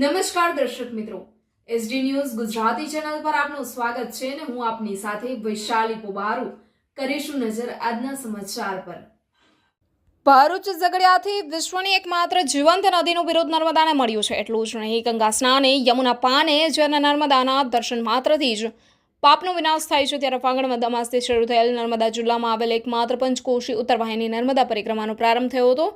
નમસ્કાર દર્શક મિત્રો. એસડી ન્યૂઝ ગુજરાતી ચેનલ પર આપનું સ્વાગત છે અને હું આપની સાથે વૈશાલી પોબારુ કરીશું નજર આજના સમાચાર પર. ભરૂચ ઝઘડિયાથી વિશ્વની એકમાત્ર જીવંત નદીનું વિરોધ નર્મદાને મળ્યું છે. એટલું જ નહીં, ગંગા સ્નાને યમુના પાને જ્યારે નર્મદાના દર્શન માત્રથી જ પાપનો વિનાશ થાય છે, ત્યારે ફાગણ મધમાસથી શરૂ થયેલ નર્મદા જિલ્લામાં આવેલ એકમાત્ર પંચકોશી ઉત્તરવાહિની નર્મદા પરિક્રમાનો પ્રારંભ થયો હતો.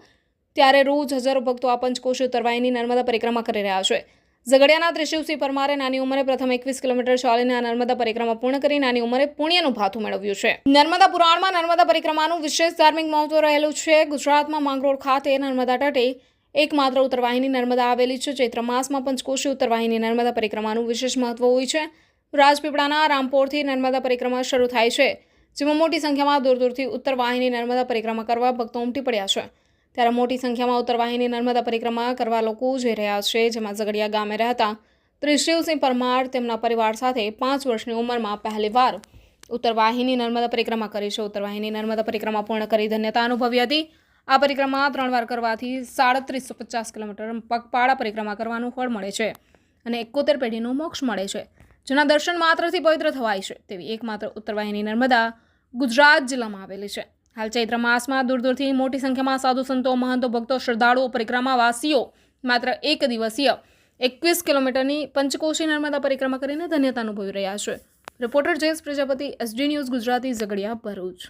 ત્યારે રોજ હજારો ભક્તો આ પંચકોશી ઉત્તરવાહિની નર્મદા પરિક્રમા કરી રહ્યા છે. ઝઘડિયાના ત્રિશિવસિંહ પરમારે નાની ઉંમરે પ્રથમ એકવીસ કિલોમીટર ચાલીને આ નર્મદા પરિક્રમા પૂર્ણ કરી નાની ઉંમરે પુણ્યનું ભાથું મેળવ્યું છે. નર્મદા પુરાણમાં નર્મદા પરિક્રમાનું વિશેષ ધાર્મિક મહત્વ રહેલું છે. ગુજરાતમાં માંગરોળ ખાતે નર્મદા તટે એકમાત્ર ઉત્તરવાહિની નર્મદા આવેલી છે. ચૈત્ર માસમાં પંચકોશી ઉત્તરવાહિની નર્મદા પરિક્રમાનું વિશેષ મહત્વ હોય છે. રાજપીપળાના રામપોરથી નર્મદા પરિક્રમા શરૂ થાય છે. જેમાં મોટી સંખ્યામાં દૂર દૂરથી ઉત્તરવાહિની નર્મદા પરિક્રમા કરવા ભક્તો ઉમટી પડ્યા છે. ત્યારે મોટી સંખ્યામાં ઉત્તરવાહિની નર્મદા પરિક્રમા કરવા લોકો જઈ રહ્યા છે, જેમાં ઝઘડિયા ગામે રહેતા ત્રિશિવસિંહ પરમાર તેમના પરિવાર સાથે પાંચ વર્ષની ઉંમરમાં પહેલીવાર ઉત્તરવાહિની નર્મદા પરિક્રમા કરી છે. ઉત્તરવાહિની નર્મદા પરિક્રમા પૂર્ણ કરી ધન્યતા અનુભવી હતી. આ પરિક્રમા ત્રણ વાર કરવાથી સાડત્રીસો પચાસ કિલોમીટર પગપાળા પરિક્રમા કરવાનું ફળ મળે છે અને એકોતેર પેઢીનું મોક્ષ મળે છે, જેના દર્શન માત્રથી પવિત્ર થવાય છે. તેવી એકમાત્ર ઉત્તરવાહિની નર્મદા ગુજરાત જિલ્લામાં આવેલી છે. હાલ ચૈત્ર માસમાં દૂર દૂરથી મોટી સંખ્યામાં સાધુ સંતો, મહંતો, ભક્તો, શ્રદ્ધાળુઓ પરિક્રમાવાસીઓ માત્ર એક દિવસીય એકવીસ કિલોમીટરની પંચકોશી નર્મદા પરિક્રમા કરીને ધન્યતા અનુભવી રહ્યા છે. Reporter Jayesh Prajapati, SD news Gujarati, Jhagadia Bharuch.